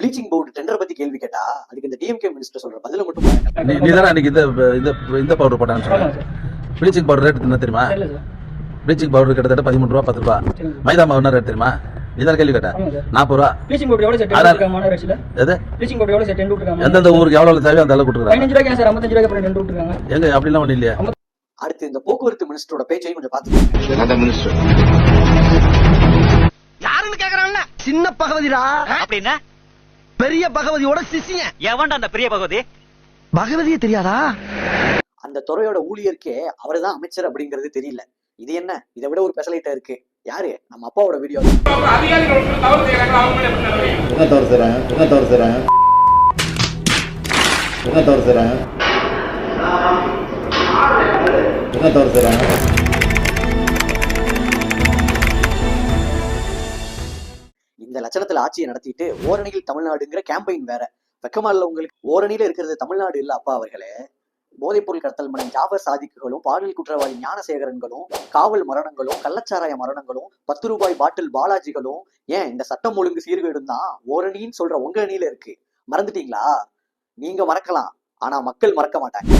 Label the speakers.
Speaker 1: Bleaching powder tender பத்தி கேள்வி கேட்டா அதுக்கு இந்த டிஎம்கே மினிஸ்டர் சொல்ற பதில மட்டும் பாருங்க.
Speaker 2: நீ நீ தானே அன்னைக்கு இந்த இந்த பவுடர் போட்டான்னு ப்ளீச்சிங் பவுடர் ரேட் என்ன தெரியுமா? ப்ளீச்சிங் பவுடர் கிட்டத்தட்ட பதிமூணு ரூபா பத்து ரூபா. மைதா மாவு என்ன ரேட் தெரியுமா? நீ தானே கேள்வி கேட்ட.
Speaker 3: ஆமா சார்.
Speaker 2: நாற்பது ரூபா.
Speaker 3: ப்ளீச்சிங் பவுடர் எவ்வளோ சார்
Speaker 2: அதான்.
Speaker 3: டென் இருக்காங்க ரேட்ஸில்
Speaker 2: எது?
Speaker 3: ப்ளீச்சிங் பவுடர் எவ்வளோ சார் டென் விட்டுருக்காங்க
Speaker 2: எந்தெந்த ஊருக்கு எவ்வளவு தேவையோ அந்த அளவு கொடுத்துருக்காங்க
Speaker 3: பதினஞ்சு ரூபாய்க்கு சார்? ஐம்பத்தஞ்சு ரூபாய்க்கு அப்புறம் டென் விட்டுருக்காங்க
Speaker 2: எங்க? அப்படிலாம் ஒன்றும் இல்லையா.
Speaker 1: அடுத்து இந்த போக்குவரத்து மினிஸ்டரோட பேச்சையும் கொஞ்சம்
Speaker 4: மினிஸ்டர்
Speaker 5: யாருன்னு கேக்குறான்ல. சின்ன
Speaker 6: அப்படின்னா
Speaker 5: பெரிய பகவதியோட சிசிய
Speaker 6: எவன்டா அந்த பெரிய பகவதி?
Speaker 5: பகவதியே தெரியாதா?
Speaker 1: அந்த துறையோட ஊழியருக்கே அவர்தான் அமைச்சர் அப்படிங்கிறது தெரியல. இது என்ன? இதை விட ஒரு பெசலைட்டா இருக்கு. யாரு? நம்ம அப்பாவோட வீடியோ
Speaker 7: என்ன தவறு செய்றாங்க என்ன தவறு செய்றாங்க என்ன தவறு செய்றாங்க என்ன தவறு செய்றாங்க
Speaker 1: லட்சணத்துல ஆட்சியை நடத்திட்டு ஓரணியில் தமிழ்நாடுங்கிற கேம்பெயின் வேற. வெக்கமா இல்ல உங்களுக்கு? ஓரணியில இருக்கிறது தமிழ்நாடு இல்ல அப்பா அவர்களே. போதைப்பொருள் கடத்தல் மன்னன் ஜாபர் சாதிக்குகளும் பாலியல் குற்றவாளி ஞானசேகரன்களும் காவல் மரணங்களும் கள்ளச்சாராய மரணங்களும் பத்து ரூபாய் பாட்டில் பாலாஜிகளும் ஏன் இந்த சட்டம் ஒழுங்கு சீர்கேடும் தான்? ஓரணின்னு சொல்ற உங்க அணியில இருக்கு. மறந்துட்டீங்களா? நீங்க மறக்கலாம். ஆனா மக்கள் மறக்க மாட்டாங்க.